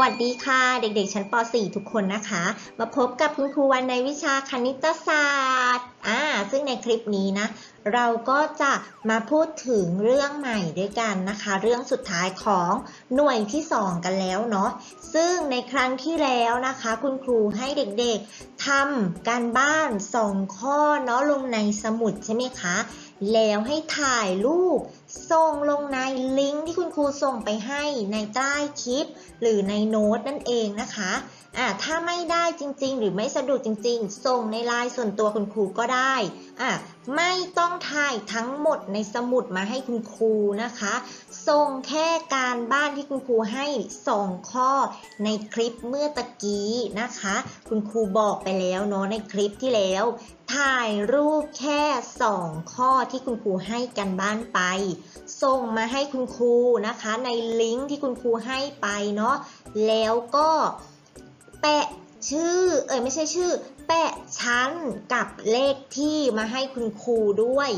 วัสดีค่ะเด็กๆ ชั้นป .4 ทุกคนนะคะ มาพบกับคุณครูวันในวิชาคณิตศาสตร์อ่าซึ่งในคลิปนี้นะ เราก็จะมาพูดถึงเรื่องใหม่ด้วยกันนะคะ เรื่องสุดท้ายของหน่วยที่ 2 กันแล้วเนาะซึ่งในครั้งที่แล้วนะคะ คุณครูให้เด็กๆทำการบ้าน 2 ข้อเนาะลงในสมุดใช่ไหมคะ แล้วให้ถ่ายรูป ส่งลงในลิงก์ที่คุณครูส่งไปให้ในใต้คลิป หรือในโน้ตนั่นเองนะคะ อ่าถ้าไม่ได้จริง ๆ หรือไม่สะดวกจริง ๆ ส่งในไลน์ส่วนตัวคุณครูก็ได้อ่าไม่ต้องถ่ายทั้งหมดในสมุดมาให้คุณครูนะคะ ส่งแค่การบ้านที่คุณครูให้สองข้อในคลิปเมื่อตะกี้นะคะ คุณครูบอกไปแล้วเนาะในคลิปที่แล้ว ถ่ายรูปแค่ 2 ข้อที่คุณครูให้กันบ้านไป ส่งมาให้คุณครูนะคะ ในลิงก์ที่คุณครูให้ไปเนาะแล้วก็ แปะชื่อ เอยไม่ใช่ชื่อ แปะชั้นกับเลขที่มาให้คุณครูด้วย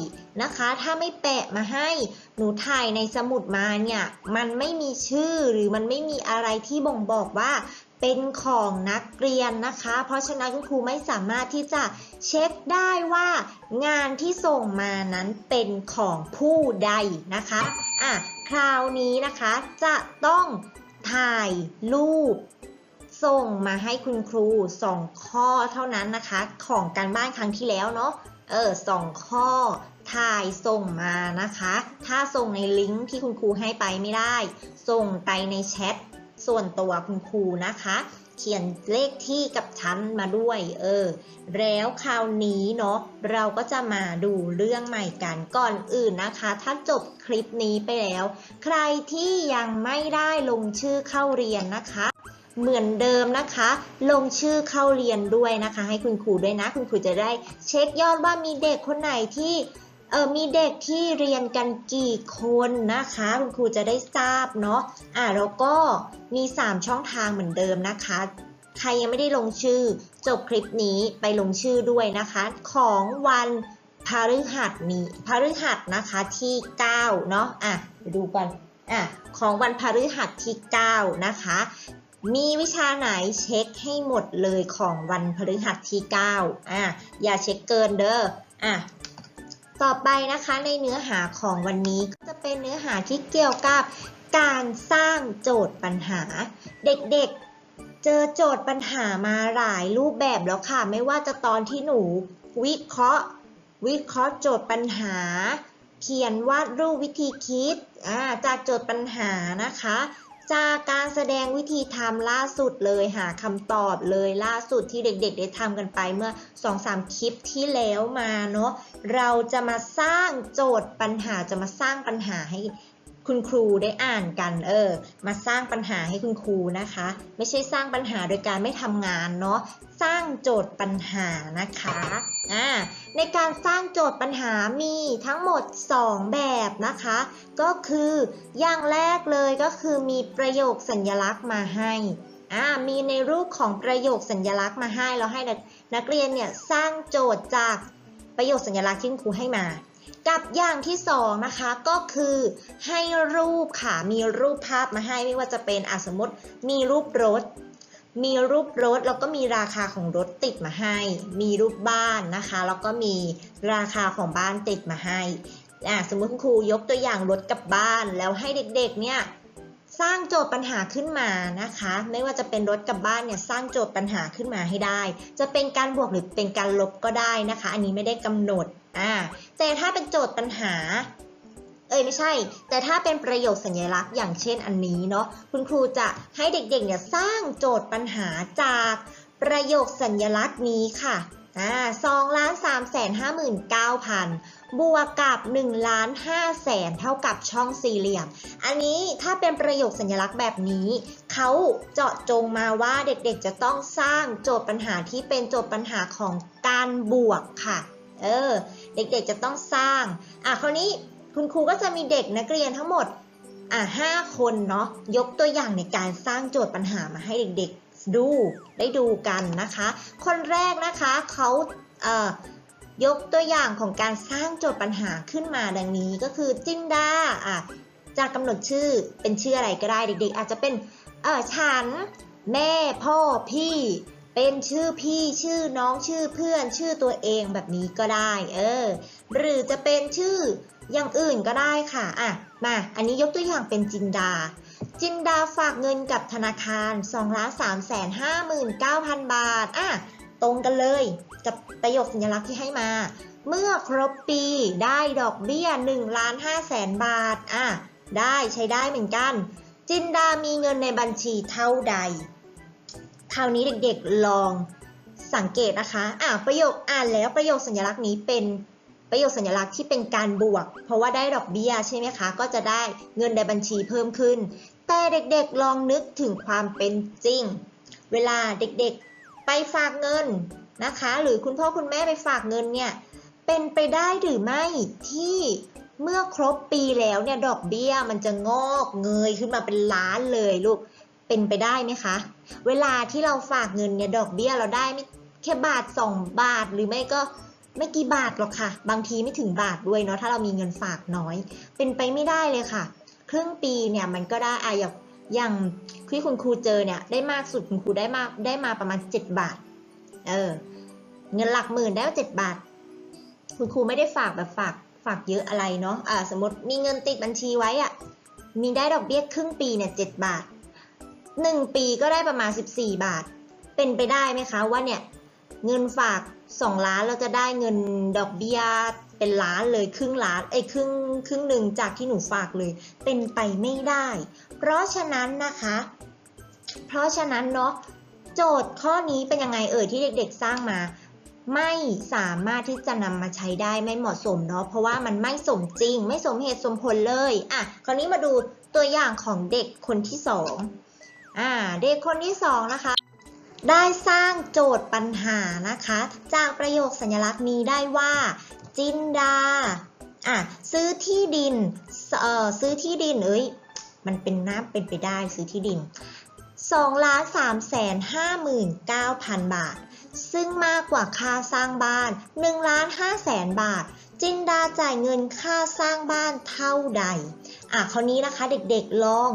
นะคะ ถ้าไม่แปะมาให้หนูถ่ายในสมุดมาเนี่ยมันไม่มีชื่อหรือมันไม่มีอะไรที่บ่งบอกว่าเป็นของนักเรียนนะคะ เพราะฉะนั้นคุณครูไม่สามารถที่จะเช็คได้ว่างานที่ส่งมานั้นเป็นของผู้ใดนะคะอะคราวนี้นะคะจะต้องถ่ายรูป ส่งมาให้คุณครูสองข้อเท่านั้นนะคะ ของการบ้านครั้งที่แล้วเนาะเออสองข้อถ่ายส่งมานะคะ ถ้าส่งในลิงก์ที่คุณครูให้ไปไม่ได้ ส่งไปในแชทส่วนตัวคุณครูนะคะ เขียนเลขที่กับชั้นมาด้วย เออ แล้วคราวนี้เนาะเราก็จะมาดูเรื่องใหม่กันก่อนอื่นนะคะ ถ้าจบคลิปนี้ไปแล้ว ใครที่ยังไม่ได้ลงชื่อเข้าเรียนนะคะ เหมือนเดิมนะคะ ลงชื่อเข้าเรียนด้วยนะคะ ให้คุณครูด้วยนะ คุณครูจะได้เช็คยอดว่ามีเด็กคนไหนที่เออมีเด็กที่เรียนกันกี่คนนะคะ คุณครูจะได้ทราบเนาะอะแล้วก็มี 3 ช่องทางเหมือนเดิมนะคะ ใครยังไม่ได้ลงชื่อ จบคลิปนี้ไปลงชื่อด้วยนะคะ ของวันพฤหัสนี้พฤหัสนะคะที่ 9 เนาะอะดูกันอะของวันพฤหัสที่ 9 นะคะ มีวิชาไหนเช็คให้หมดเลยของวันพฤหัสที่ 9 อะ อย่าเช็คเกินเด้อ อะ ต่อไปนะคะในเนื้อหาของวันนี้ก็จะเป็นเนื้อหาที่เกี่ยวกับการสร้างโจทย์ปัญหา เด็กๆ เจอโจทย์ปัญหามาหลายรูปแบบแล้วค่ะ ไม่ว่าจะตอนที่หนู วิเคราะห์ วิเคราะห์โจทย์ปัญหา เขียนวาดรูปวิธีคิด อ่า จากโจทย์ปัญหานะคะ จากการแสดงวิธีทำล่าสุดเลยหาคำตอบเลยล่าสุดที่เด็กๆ ได้ทำกันไปเมื่อ 2-3 คลิปที่แล้วมาเนาะเราจะมาสร้างโจทย์ปัญหาจะมาสร้างปัญหาให้ คุณครูได้อ่านกัน เออ มาสร้างปัญหาให้คุณครูนะคะ ไม่ใช่สร้างปัญหาโดยการไม่ทำงานเนาะ สร้างโจทย์ปัญหานะคะ อ่า ในการสร้างโจทย์ปัญหามีทั้งหมด 2 แบบนะคะ ก็คืออย่างแรกเลยก็คือมีประโยคสัญลักษณ์มาให้ อ่า มีในรูปของประโยคสัญลักษณ์มาให้แล้วให้นักเรียนเนี่ยสร้างโจทย์จากประโยคสัญลักษณ์ที่ครูให้มา กับอย่างที่สองนะคะก็คือให้รูปค่ะมีรูปภาพมาให้ไม่ว่าจะเป็นอะสมมติมีรูปรถ มีรูปรถแล้วก็มีราคาของรถติดมาให้ มีรูปบ้านนะคะ แล้วก็มีราคาของบ้านติดมาให้อะสมมติคุณครูยกตัวอย่างรถกับบ้านแล้วให้เด็กๆเนี่ยสร้างโจทย์ปัญหาขึ้นมานะคะ ไม่ว่าจะเป็นรถกับบ้านเนี่ยสร้างโจทย์ปัญหาขึ้นมาให้ได้ จะเป็นการบวกหรือเป็นการลบก็ได้นะคะ อันนี้ไม่ได้กำหนด อ่าแต่ถ้าเป็นโจทย์ปัญหา เอ้ยไม่ใช่ แต่ถ้าเป็นประโยคสัญลักษณ์อย่างเช่นอันนี้เนาะคุณครูจะให้เด็กๆเนี่ยสร้างโจทย์ปัญหาจากประโยคสัญลักษณ์นี้ค่ะสองล้านสามแสนห้าหมื่นเก้าพันบวกกับ1ล้าน5แสนเท่ากับช่องสี่เหลี่ยม อันนี้ถ้าเป็นประโยคสัญลักษณ์แบบนี้ เขาเจาะจงมาว่าเด็กๆจะต้องสร้างโจทย์ปัญหาที่เป็นโจทย์ปัญหาของการบวกค่ะ เออ เด็กๆจะต้องสร้างอะคราวนี้คุณครูก็จะมีเด็กนักเรียนทั้งหมดอะห้าคนเนาะยกตัวอย่างในการสร้างโจทย์ปัญหามาให้เด็กๆดูได้ดูกันนะคะ คนแรกนะคะเขาเอ่อยกตัวอย่างของการสร้างโจทย์ปัญหาขึ้นมาดังนี้ก็คือจินดาอะจะกำหนดชื่อเป็นชื่ออะไรก็ได้เด็ก ๆ อาจจะเป็นเออฉัน แม่พ่อพี่ เป็นชื่อพี่ชื่อน้องชื่อเพื่อนชื่อตัวเองแบบนี้ก็ได้ เออ หรือจะเป็นชื่ออย่างอื่นก็ได้ค่ะ อะ มา อันนี้ยกตัวอย่างเป็นจินดา จินดาฝากเงินกับธนาคาร2ล้าน3แสน59,000 บาท อะ ตรงกันเลยกับประโยคสัญลักษณ์ที่ให้มา เมื่อครบปีได้ดอกเบี้ย1ล้าน5แสนบาท อะ ได้ใช้ได้เหมือนกัน จินดามีเงินในบัญชีเท่าใด คราวนี้เด็กๆลองสังเกตนะคะ อะประโยคอ่านแล้วประโยคสัญลักษณ์นี้เป็นประโยคสัญลักษณ์ที่เป็นการบวก เพราะว่าได้ดอกเบี้ยใช่ไหมคะ ก็จะได้เงินในบัญชีเพิ่มขึ้น แต่เด็กๆลองนึกถึงความเป็นจริง เวลาเด็กๆไปฝากเงินนะคะ หรือคุณพ่อคุณแม่ไปฝากเงินเนี่ยเป็นไปได้หรือไม่ที่เมื่อครบปีแล้วเนี่ยดอกเบี้ยมันจะงอกเงยขึ้นมาเป็นล้านเลยลูก เป็นไปได้ไหมคะ เวลาที่เราฝากเงินเนี่ยดอกเบี้ยเราได้ไม่แค่บาท 2 บาทหรือไม่ก็ไม่กี่บาทหรอกค่ะ บางทีไม่ถึงบาทด้วยเนาะถ้าเรามีเงินฝากน้อย เป็นไปไม่ได้เลยค่ะ ครึ่งปีเนี่ยมันก็ได้อะอย่างอย่างที่คุณครูเจอเนี่ยได้มากสุดคุณครูได้มากได้มาประมาณ 7 บาท เออเงินหลักหมื่นได้เจ็ดบาท คุณครูไม่ได้ฝากแบบฝากฝากเยอะอะไรเนาะอ่าสมมติมีเงินติดบัญชีไว้อะมีได้ดอกเบี้ยครึ่งปีเนี่ยเจ็ดบาท หนึ่งปีก็ได้ประมาณ 14 บาท เป็นไปได้ไหมคะว่าเนี่ยเงินฝาก 2 ล้านเราจะได้เงินดอกเบี้ยเป็นล้านเลยครึ่งล้านไอ้ครึ่งครึ่งหนึ่งจากที่หนูฝากเลย เป็นไปไม่ได้ เพราะฉะนั้นนะคะ เพราะฉะนั้นเนาะโจทย์ข้อนี้เป็นยังไงเอ่ยที่เด็กๆสร้างมา ไม่สามารถที่จะนำมาใช้ได้ไม่เหมาะสมเนาะเพราะว่ามันไม่สมจริง ไม่สมเหตุสมผลเลยอะคราวนี้มาดูตัวอย่างของเด็กคนที่สอง อ่าเด็กคนที่สองนะคะ ได้สร้างโจทย์ปัญหานะคะ จากประโยคสัญลักษณ์นี้ได้ว่า จินดาอะซื้อที่ดินเอ่อซื้อที่ดินเอ้ยมันเป็นน้ำเป็นไปได้ซื้อที่ดิน2ล้าน3แสน59,000บาท ซึ่งมากกว่าค่าสร้างบ้าน1ล้าน5แสนบาท จินดาจ่ายเงินค่าสร้างบ้านเท่าใด อะคราวนี้นะคะเด็กๆลอง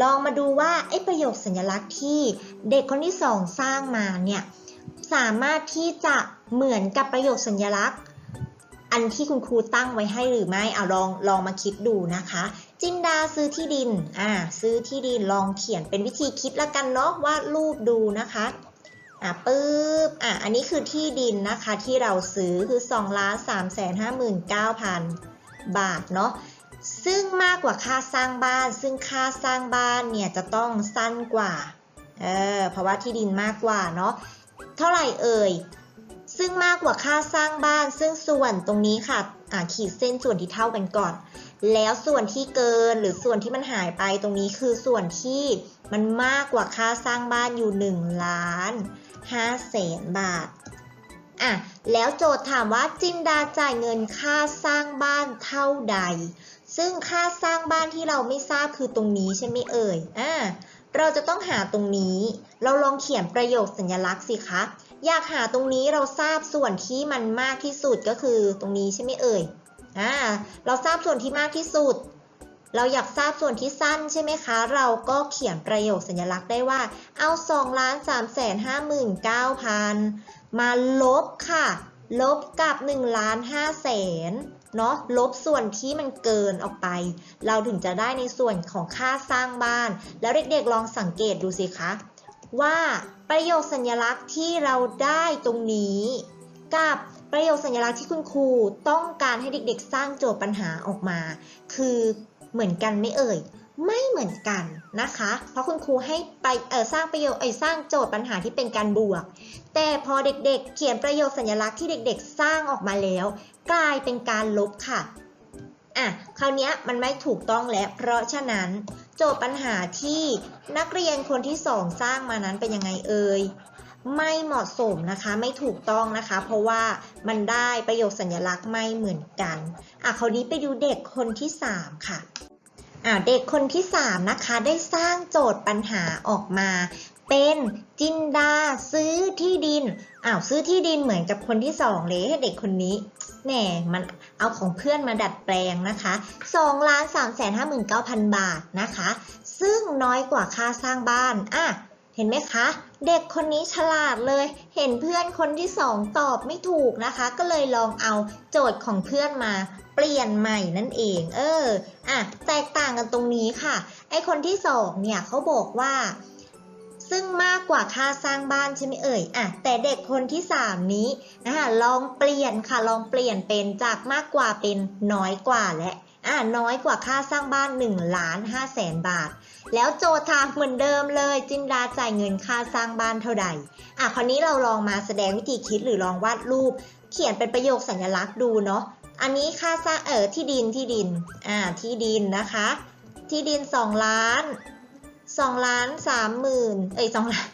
ลองมาดูว่าไอ้ประโยคสัญลักษณ์ที่เด็กคนที่สองสร้างมาเนี่ยสามารถที่จะเหมือนกับประโยคสัญลักษณ์ อันที่คุณครูตั้งไว้ให้หรือไม่เอาลองลองมาคิดดูนะคะ จินดาซื้อที่ดินอ่าซื้อที่ดินลองเขียนเป็นวิธีคิดละกันเนาะวาดรูปดูนะคะอะปึ๊บอะอันนี้คือที่ดินนะคะที่เราซื้อคือ2ล้าน3แสน59,000บาทเนาะ ซึ่งมากกว่าค่าสร้างบ้าน ซึ่งค่าสร้างบ้านเนี่ยจะต้องสั้นกว่า เออ เพราะว่าที่ดินมากกว่าเนาะ เท่าไหร่เอ่ย ซึ่งมากกว่าค่าสร้างบ้าน ซึ่งส่วนตรงนี้ค่ะอ่าขีดเส้นส่วนที่เท่ากันก่อน แล้วส่วนที่เกินหรือส่วนที่มันหายไปตรงนี้คือส่วนที่มันมากกว่าค่าสร้างบ้านอยู่ 1 ล้าน5แสนบาทอะแล้วโจทย์ถามว่าจินดาจ่ายเงินค่าสร้างบ้านเท่าใด ซึ่งค่าสร้างบ้านที่เราไม่ทราบคือตรงนี้ใช่ไหมเอ่ยอ่าเราจะต้องหาตรงนี้ เราลองเขียนประโยคสัญลักษณ์สิคะ อยากหาตรงนี้เราทราบส่วนที่มันมากที่สุดก็คือตรงนี้ใช่ไหมเอ่ยอ่าเราทราบส่วนที่มากที่สุด เราอยากทราบส่วนที่สั้นใช่ไหมคะ เราก็เขียนประโยคสัญลักษณ์ได้ว่า เอา2ล้าน3แสน59,000มาลบค่ะ ลบกับ1ล้าน5แสน เนาะลบส่วนที่มันเกินออกไป เราถึงจะได้ในส่วนของค่าสร้างบ้าน แล้วเด็กๆลองสังเกตดูสิคะ ว่าประโยคสัญลักษณ์ที่เราได้ตรงนี้ กับประโยคสัญลักษณ์ที่คุณครูต้องการให้เด็กๆ สร้างโจทย์ปัญหาออกมา คือเหมือนกันไม่เอ่ยไม่เหมือนกันนะคะ เพราะคุณครูให้ไปเออสร้างประโยคเออสร้างโจทย์ปัญหาที่เป็นการบวก แต่พอเด็กๆ เขียนประโยคสัญลักษณ์ที่เด็กๆ สร้างออกมาแล้ว กลายเป็นการลบค่ะอะคราวนี้มันไม่ถูกต้องแล้ว เพราะฉะนั้น โจทย์ปัญหาที่นักเรียนคนที่สองสร้างมานั้นเป็นยังไงเอ่ยไม่เหมาะสมนะคะไม่ถูกต้องนะคะ เพราะว่ามันได้ประโยคสัญลักษณ์ไม่เหมือนกันอะคราวนี้ไปดูเด็กคนที่สามค่ะอ่าเด็กคนที่ 3 นะคะได้สร้างโจทย์ปัญหาออกมา เป็นจินดาซื้อที่ดินอ้าวซื้อที่ดินเหมือนกับคนที่ 2 เลยให้เด็กคนนี้ แหมมันเอาของเพื่อนมาดัดแปลงนะคะ2ล้าน3 5 9 0 0 0 บาทนะคะ ซึ่งน้อยกว่าค่าสร้างบ้านอะเห็นไหมคะ เด็กคนนี้ฉลาดเลย เห็นเพื่อนคนที่สองตอบไม่ถูกนะคะ ก็เลยลองเอาโจทย์ของเพื่อนมาเปลี่ยนใหม่นั่นเอง เออ อะ แตกต่างกันตรงนี้ค่ะ ไอคนที่สองเนี่ยเขาบอกว่า ซึ่งมากกว่าค่าสร้างบ้านใช่ไหมเอ่ยอะแต่เด็กคนที่สามนี้นะคะลองเปลี่ยนค่ะลองเปลี่ยนเป็นจากมากกว่าเป็นน้อยกว่าและอะน้อยกว่าค่าสร้างบ้าน1ล้าน5แสนบาท แล้วโจทามเหมือนเดิมเลย จินดาจ่ายเงินค่าสร้างบ้านเท่าใดอะคราวนี้เราลองมาแสดงวิธีคิดหรือลองวาดรูป เขียนเป็นประโยคสัญลักษณ์ดูเนาะอันนี้ค่าสร้างเออที่ดินที่ดินอ่าที่ดินนะคะ ที่ดิน 2 ล้าน 2ล้าน3หมื่นเอ้ย2ล้าน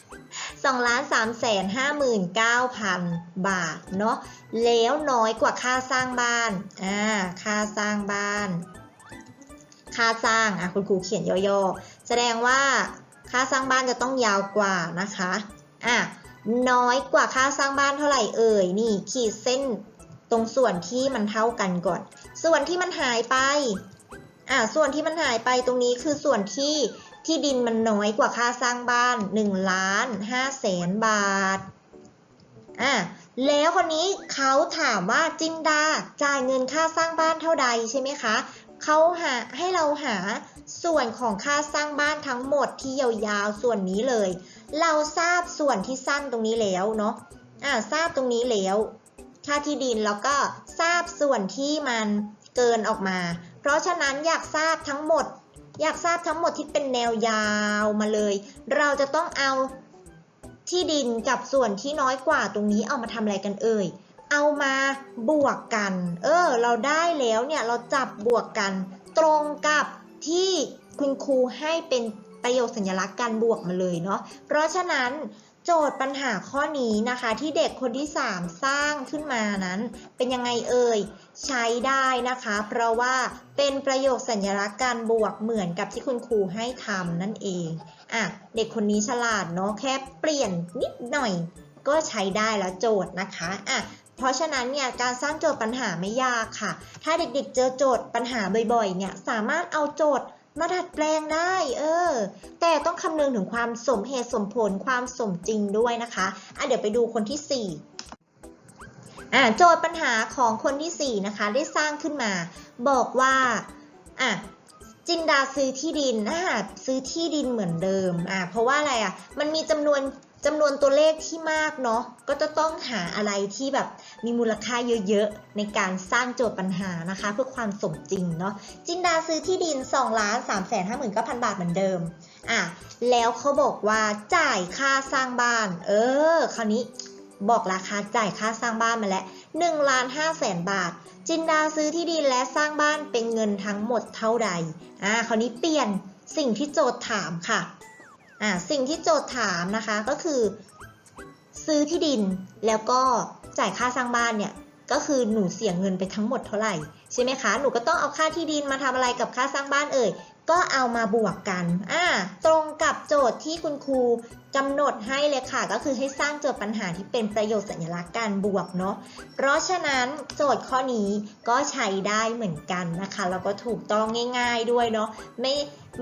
2ล้าน3แสน5หมื่น9พันบาทเนาะแล้วน้อยกว่าค่าสร้างบ้านอ่าค่าสร้างบ้าน ค่าสร้างอะคุณครูเขียนย่อๆแสดงว่าค่าสร้างบ้านจะต้องยาวกว่านะคะอะน้อยกว่าค่าสร้างบ้านเท่าไหร่เอ่ยนี่ขีดเส้นตรงส่วนที่มันเท่ากันก่อน ส่วนที่มันหายไปอะส่วนที่มันหายไปตรงนี้คือส่วนที่ ที่ดินมันน้อยกว่าค่าสร้างบ้าน1ล้าน5แสนบาทอะแล้วคนนี้เขาถามว่าจินดาจ่ายเงินค่าสร้างบ้านเท่าใดใช่ไหมคะเขาหาให้เราหาส่วนของค่าสร้างบ้านทั้งหมดที่ยาวๆส่วนนี้เลย เราทราบส่วนที่สั้นตรงนี้แล้วเนาะอ่าทราบตรงนี้แล้ว ค่าที่ดินแล้วก็ทราบส่วนที่มันเกินออกมา เพราะฉะนั้นอยากทราบทั้งหมด อยากทราบทั้งหมดที่เป็นแนวยาวมาเลย เราจะต้องเอาที่ดินกับส่วนที่น้อยกว่าตรงนี้เอามาทำอะไรกันเอ่ย เอามาบวกกัน เออ เราได้แล้วเนี่ยเราจับบวกกัน ตรงกับที่คุณครูให้เป็นประโยคสัญลักษณ์การบวกมาเลยเนาะ เพราะฉะนั้น จทย์ปัญหาข้อนี้นะคะที่เด็กคนที่ 3 สร้างขึ้นมานั้น เป็นยังไงเอ่ย ใช้ได้นะคะ เพราะว่าเป็นประโยคสัญลักษณ์การบวกเหมือนกับที่คุณครูให้ทำนั่นเองอะเด็กคนนี้ฉลาดเนาะแค่เปลี่ยนนิดหน่อย ก็ใช้ได้แล้วโจทย์นะคะอะเพราะฉะนั้นเนี่ยการสร้างโจทย์ปัญหาไม่ยากค่ะ ถ้าเด็กๆเจอโจทย์ปัญหาบ่อยๆเนี่ยสามารถเอาโจทย์ มาดัดแปลงได้ เออ แต่ต้องคำนึงถึงความสมเหตุสมผลความสมจริงด้วยนะคะอะเดี๋ยวไปดูคนที่4อะโจทย์ปัญหาของคนที่ 4 นะคะ ได้สร้างขึ้นมา บอกว่าอะจินดาซื้อที่ดินอะซื้อที่ดินเหมือนเดิมอะเพราะว่าอะไรอะมันมีจำนวน จำนวนตัวเลขที่มากเนาะก็จะต้องหาอะไรที่แบบมีมูลค่าเยอะๆ ในการสร้างโจทย์ปัญหานะคะ เพื่อความสมจริงเนาะจินดาซื้อที่ดิน2ล้าน3แสน5หมื่น9พันบาทเหมือนเดิมอะแล้วเขาบอกว่าจ่ายค่าสร้างบ้าน เออ คราวนี้บอกราคาจ่ายค่าสร้างบ้านมาแล้ว1ล้าน5แสนบาท จินดาซื้อที่ดินและสร้างบ้านเป็นเงินทั้งหมดเท่าใดอ่าคราวนี้เปลี่ยนสิ่งที่โจทย์ถามค่ะ อ่าสิ่งที่โจทย์ถามนะคะก็คือ ซื้อที่ดินแล้วก็จ่ายค่าสร้างบ้านเนี่ย ก็คือหนูเสียเงินไปทั้งหมดเท่าไหร่ใช่ไหมคะ หนูก็ต้องเอาค่าที่ดินมาทำอะไรกับค่าสร้างบ้านเอ่ย ก็เอามาบวกกัน อ่า ตรงกับโจทย์ที่คุณครูกำหนดให้เลยค่ะ ก็คือให้สร้างโจทย์ปัญหาที่เป็นประโยชน์สัญลักษณ์การบวกเนาะ เพราะฉะนั้นโจทย์ข้อนี้ก็ใช้ได้เหมือนกันนะคะ แล้วก็ถูกต้องง่าย ๆด้วยเนาะ ไม่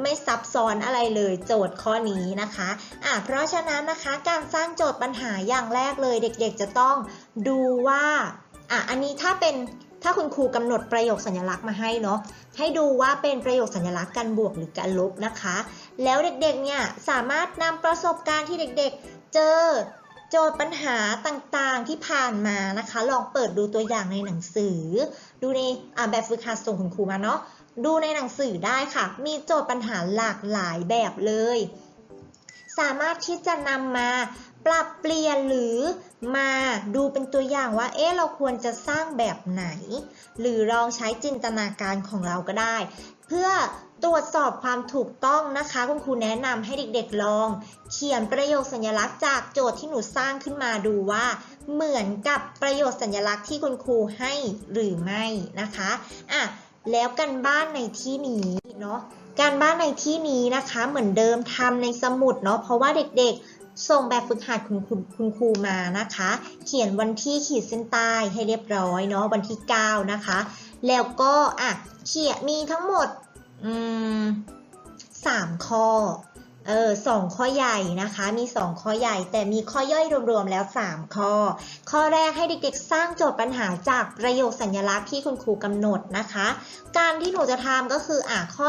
ไม่ซับซ้อนอะไรเลยโจทย์ข้อนี้นะคะ อะ เพราะฉะนั้นนะคะการสร้างโจทย์ปัญหาอย่างแรกเลย เด็กๆจะต้องดูว่า อะอันนี้ถ้าเป็นถ้าคุณครูกำหนดประโยคสัญลักษณ์มาให้เนาะให้ดูว่าเป็นประโยคสัญลักษณ์การบวกหรือการลบนะคะ แล้วเด็กๆเนี่ยสามารถนำประสบการณ์ที่เด็กๆ เจอโจทย์ปัญหาต่างๆที่ผ่านมานะคะ ลองเปิดดูตัวอย่างในหนังสือ ดูในอ่าแบบฝึกหัดส่งคุณครูมาเนาะดูในหนังสือได้ค่ะ มีโจทย์ปัญหาหลากหลายแบบเลย สามารถที่จะนำมาปรับเปลี่ยนหรือ มาดูเป็นตัวอย่างว่า เอ๊ะ เราควรจะสร้างแบบไหน หรือลองใช้จินตนาการของเราก็ได้ เพื่อตรวจสอบความถูกต้องนะคะ คุณครูแนะนำให้เด็กๆลอง เขียนประโยคสัญลักษณ์จากโจทย์ที่หนูสร้างขึ้นมาดูว่า เหมือนกับประโยคสัญลักษณ์ที่คุณครูให้หรือไม่นะคะอะแล้วกันบ้านในที่นี้เนาะการบ้านในที่นี้นะคะเหมือนเดิมทำในสมุดเนาะเพราะว่าเด็กๆ ส่งแบบฝึกหัดคุณครูคุณครูมานะคะ เขียนวันที่ขีดเส้นใต้ให้เรียบร้อยเนาะวันที่ 9 นะคะ แล้วก็อะเขียนมีทั้งหมดอืม3ข้อเออสองข้อใหญ่นะคะ มี 2 ข้อใหญ่ แต่มีข้อย่อยรวมๆแล้ว 3 ข้อ ข้อแรกให้เด็กๆ สร้างโจทย์ปัญหาจากประโยคสัญลักษณ์ที่คุณครูกำหนดนะคะ การที่หนูจะทำก็คืออะข้อ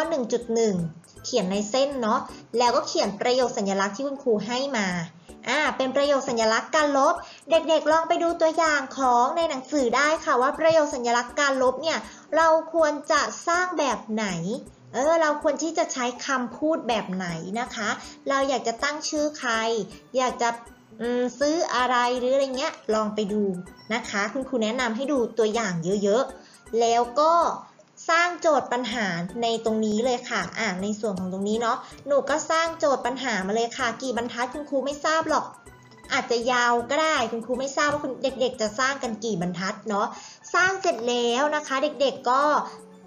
1.1 ขียนในเส้นเนาะแล้วก็เขียนประโยคสัญลักษณ์ที่คุณครูให้มาอ่าเป็นประโยคสัญลักษณ์การลบ เด็กๆ ลองไปดูตัวอย่างของในหนังสือได้ค่ะว่าประโยคสัญลักษณ์การลบเนี่ยเราควรจะสร้างแบบไหนเออเราควรที่จะใช้คำพูดแบบไหนนะคะ เราอยากจะตั้งชื่อใคร อยากจะซื้ออะไรหรืออะไรเงี้ยลองไปดูนะคะ คุณครูแนะนำให้ดูตัวอย่างเยอะๆ แล้วก็ สร้างโจทย์ปัญหาในตรงนี้เลยค่ะ อ่าในส่วนของตรงนี้เนาะ หนูก็สร้างโจทย์ปัญหามาเลยค่ะ กี่บรรทัดคุณครูไม่ทราบหรอก อาจจะยาวก็ได้คุณครูไม่ทราบว่าคุณเด็ก ๆ จะสร้างกันกี่บรรทัดเนาะ สร้างเสร็จแล้วนะคะ เด็กๆก็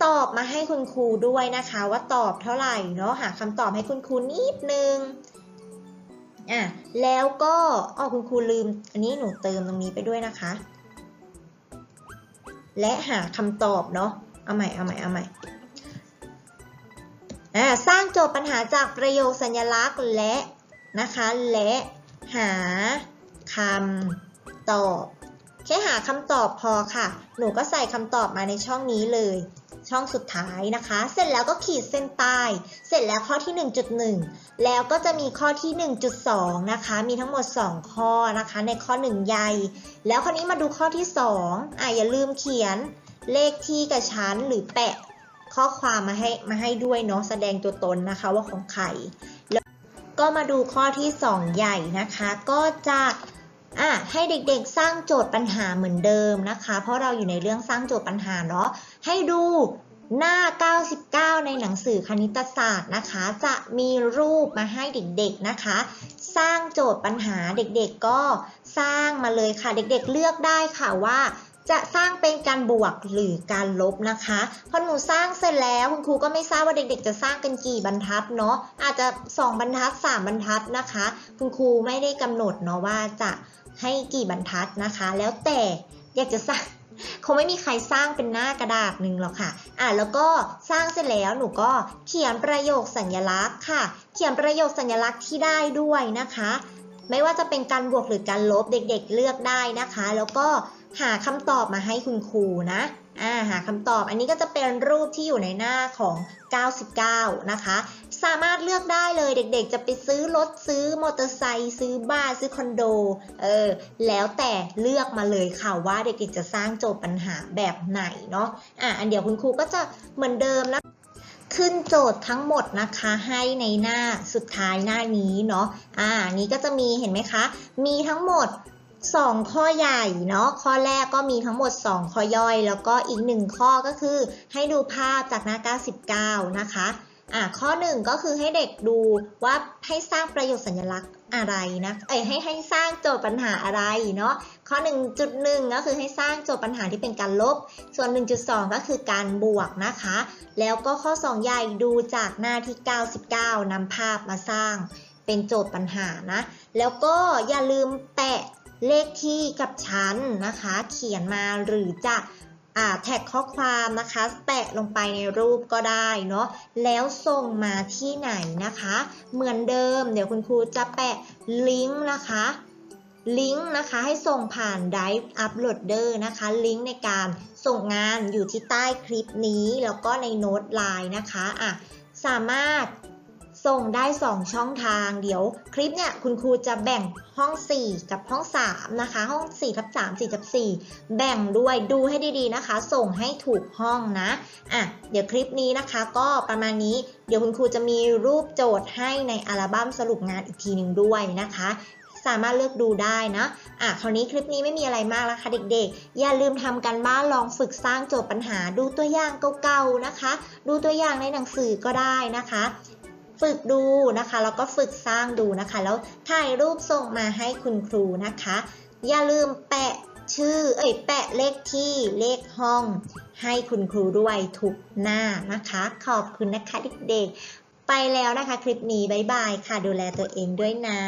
ตอบมาให้คุณครูด้วยนะคะ ว่าตอบเท่าไหร่เนาะ หาคำตอบให้คุณครูนิดนึงอะแล้วก็อ๋อคุณครูลืม อันนี้หนูเติมตรงนี้ไปด้วยนะคะ และหาคำตอบเนาะ เอาใหม่ เอาใหม่ เอาใหม่สร้างโจทย์ปัญหาจากประโยคสัญลักษณ์และนะคะ และหาคำตอบ แค่หาคำตอบพอค่ะ หนูก็ใส่คำตอบมาในช่องนี้เลย ช่องสุดท้ายนะคะ เสร็จแล้วก็ขีดเส้นใต้ เสร็จแล้วข้อที่ 1.1 แล้วก็จะมีข้อที่ 1.2 นะคะ มีทั้งหมด 2 ข้อนะคะ ในข้อ 1 ใหญ่ แล้วคราวนี้มาดูข้อที่ 2อะอย่าลืมเขียน เลขที่กับชั้นหรือแปะข้อความมาให้มาให้ด้วยเนาะแสดงตัวตนนะคะว่าของใครแล้วก็มาดูข้อที่ 2 ใหญ่นะคะ ก็จะอะให้เด็กๆสร้างโจทย์ปัญหาเหมือนเดิมนะคะ เพราะเราอยู่ในเรื่องสร้างโจทย์ปัญหาเนาะให้ดูหน้า 99 ในหนังสือคณิตศาสตร์นะคะ จะมีรูปมาให้เด็กๆนะคะ สร้างโจทย์ปัญหาเด็กๆก็สร้างมาเลยค่ะ เด็กๆเลือกได้ค่ะว่า จะสร้างเป็นการบวกหรือการลบนะคะพอหนูสร้างเสร็จแล้วคุณครูก็ไม่ทราบว่าเด็กๆ จะสร้างกันกี่บรรทัดเนาะอาจจะ 2 บรรทัด 3 บรรทัดนะคะ คุณครูไม่ได้กำหนดเนาะว่าจะให้กี่บรรทัดนะคะ แล้วแต่อยากจะสร้างคงไม่มีใครสร้างเป็นหน้ากระดาษหนึ่งหรอกค่ะ อะแล้วก็สร้างเสร็จแล้วหนูก็เขียนประโยคสัญลักษณ์ค่ะ เขียนประโยคสัญลักษณ์ที่ได้ด้วยนะคะ ไม่ว่าจะเป็นการบวกหรือการลบเด็กๆเลือกได้นะคะ แล้วก็ หาคำตอบมาให้คุณครูนะอ่าหาคำตอบอันนี้ก็จะเป็นรูปที่อยู่ในหน้าของ 99 นะคะ สามารถเลือกได้เลยเด็กๆ จะไปซื้อรถซื้อมอเตอร์ไซค์ซื้อบ้านซื้อคอนโด เออ แล้วแต่เลือกมาเลยค่ะว่าเด็กๆ จะสร้างโจทย์ปัญหาแบบไหนเนาะ อะอันเดี๋ยวคุณครูก็จะเหมือนเดิมนะขึ้นโจทย์ทั้งหมดนะคะให้ในหน้าสุดท้ายหน้านี้เนาะ อ่า นี้ก็จะมีเห็นไหมคะ มีทั้งหมด 2 ข้อใหญ่เนาะข้อแรกก็มีทั้งหมด 2 ข้อย่อย แล้วก็อีก 1 ข้อก็คือให้ดูภาพจากหน้า 99 นะคะอ่าข้อ 1 ก็คือให้เด็กดูว่าให้สร้างประโยคสัญลักษณ์อะไรนะเอ้ยให้ให้สร้างโจทย์ปัญหาอะไรเนาะข้อ 1.1 ก็คือให้สร้างโจทย์ปัญหาที่เป็นการลบ ส่วน 1.2 ก็คือการบวกนะคะ แล้วก็ข้อ 2 ใหญ่ดูจากหน้าที่ 99นำภาพมาสร้างเป็นโจทย์ปัญหานะ แล้วก็อย่าลืมแปะ เลขที่กับชั้นนะคะ เขียนมาหรือจะอแท็กข้อความนะคะแปะลงไปในรูปก็ได้เนาะแล้วส่งมาที่ไหนนะคะ เหมือนเดิม เดี๋ยวคุณครูจะแปะลิงก์นะคะลิงก์นะคะให้ส่งผ่าน Drive Uploader นะคะ ลิงก์ในการส่งงานอยู่ที่ใต้คลิปนี้ แล้วก็ในโน้ตไลน์นะคะอะสามารถ ส่งได้ 2 ช่องทางเดี๋ยวคลิปเนี่ยคุณครูจะแบ่งห้อง 4 กับห้อง 3 นะคะ ห้อง4ทับ3 4ทับ4แบ่งด้วยดูให้ดีๆนะคะ ส่งให้ถูกห้องนะอะเดี๋ยวคลิปนี้นะคะ ก็ประมาณนี้เดี๋ยวคุณครูจะมีรูปโจทย์ให้ในอัลบั้มสรุปงานอีกทีหนึ่งด้วยนะคะสามารถเลือกดูได้นะ อะ คราวนี้คลิปนี้ไม่มีอะไรมากแล้วค่ะเด็กๆ อย่าลืมทำกันบ้านลองฝึกสร้างโจทย์ปัญหา ดูตัวอย่างเก่าๆนะคะ ดูตัวอย่างในหนังสือก็ได้นะคะ ฝึกดูนะคะ แล้วก็ฝึกสร้างดูนะคะ แล้วถ่ายรูปส่งมาให้คุณครูนะคะ อย่าลืมแปะชื่อ เอ้ย แปะเลขที่เลขห้อง ให้คุณครูด้วยทุกหน้านะคะ ขอบคุณนะคะเด็กๆ ไปแล้วนะคะคลิปนี้ บ๊ายบายค่ะ ดูแลตัวเองด้วยนะ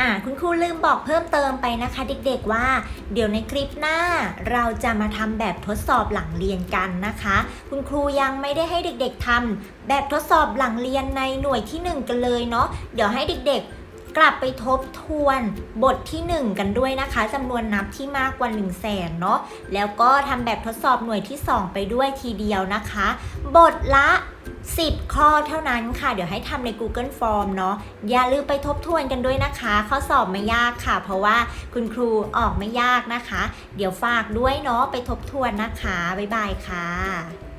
อ่าคุณครูลืมบอกเพิ่มเติมไปนะคะเด็กๆว่า เดี๋ยวในคลิปหน้าเราจะมาทำแบบทดสอบหลังเรียนกันนะคะ คุณครูยังไม่ได้ให้เด็กๆทำแบบทดสอบหลังเรียนในหน่วยที่ 1 กันเลยเนาะเดี๋ยวให้เด็กๆกลับไปทบทวนบทที่ 1 กันด้วยนะคะจำนวนนับที่มากกว่า1 0 0 0 0แสนเนาะแล้วก็ทำแบบทดสอบหน่วยที่ 2 ไปด้วยทีเดียวนะคะ บทละ 10 ข้อเท่านั้นค่ะ เดี๋ยวให้ทำใน Google Form เนาะอย่าลืมไปทบทวนกันด้วยนะคะ ข้อสอบไม่ยากค่ะ เพราะว่าคุณครูออกไม่ยากนะคะ เดี๋ยวฝากด้วยเนาะไปทบทวนนะคะ บ๊ายบายค่ะ